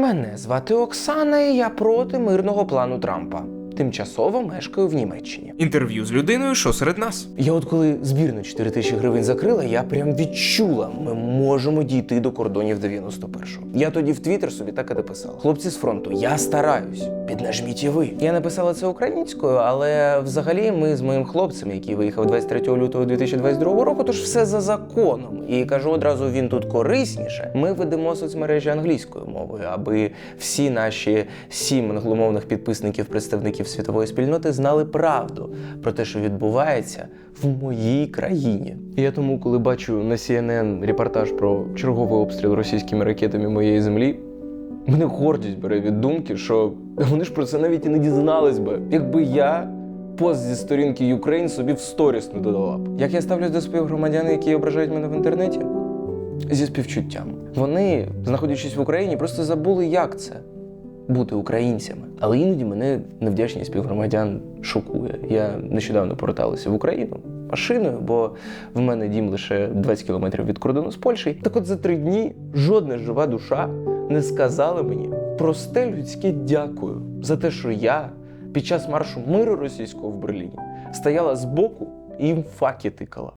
Мене звати Оксана, і я проти мирного плану Трампа. Тимчасово мешкаю в Німеччині. Інтерв'ю з людиною, що серед нас. Я от коли збірну 4 тисячі гривень закрила, я прям відчула, ми можемо дійти до кордонів 91-го. Я тоді в Твіттер собі так і написав. Хлопці з фронту, я стараюсь. Піднажміть і ви. Я написала це українською, але взагалі ми з моїм хлопцем, який виїхав 23 лютого 2022 року, тож все за законом. І кажу одразу, він тут корисніше. Ми ведемо соцмережі англійською мовою, аби всі наші сім англомовних підписників, представників світової спільноти знали правду про те, що відбувається в моїй країні. І я тому, коли бачу на CNN репортаж про черговий обстріл російськими ракетами моєї землі, мене гордість бере від думки, що вони ж про це навіть і не дізнались би, якби я. Пост зі сторінки Ukraine собі в сторіс не додала б. Як я ставлюсь до співгромадян, які ображають мене в інтернеті? Зі співчуттям. Вони, знаходячись в Україні, просто забули, як це бути українцями. Але іноді мене невдячність співгромадян шокує. Я нещодавно поверталася в Україну машиною, бо в мене дім лише 20 кілометрів від кордону з Польщею. Так от за три дні жодна жива душа не сказала мені просте людське дякую за те, що я під час маршу миру російського в Берліні стояла збоку і їм факи тикала.